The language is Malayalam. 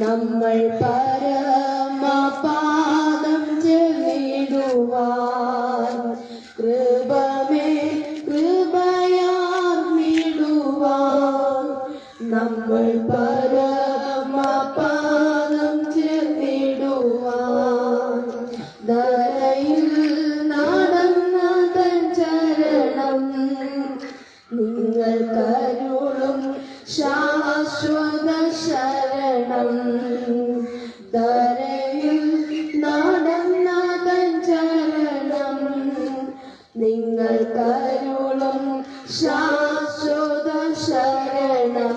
നമ്മൾ പരമപാദം ചെല്ലിടുവാൻ കൃപമേ കൃപയാർന്നിടുവാൻ നമ്മൾ പരമപാദം ചെല്ലിടുവാൻ ധരയിൽ നടന്ന തൻ ചരണം. നിങ്ങൾ കരുളും ശാശ്വത കരയിൽ നടന്ന നിങ്ങൾ കരുളും ശാശ്വത ശരണം.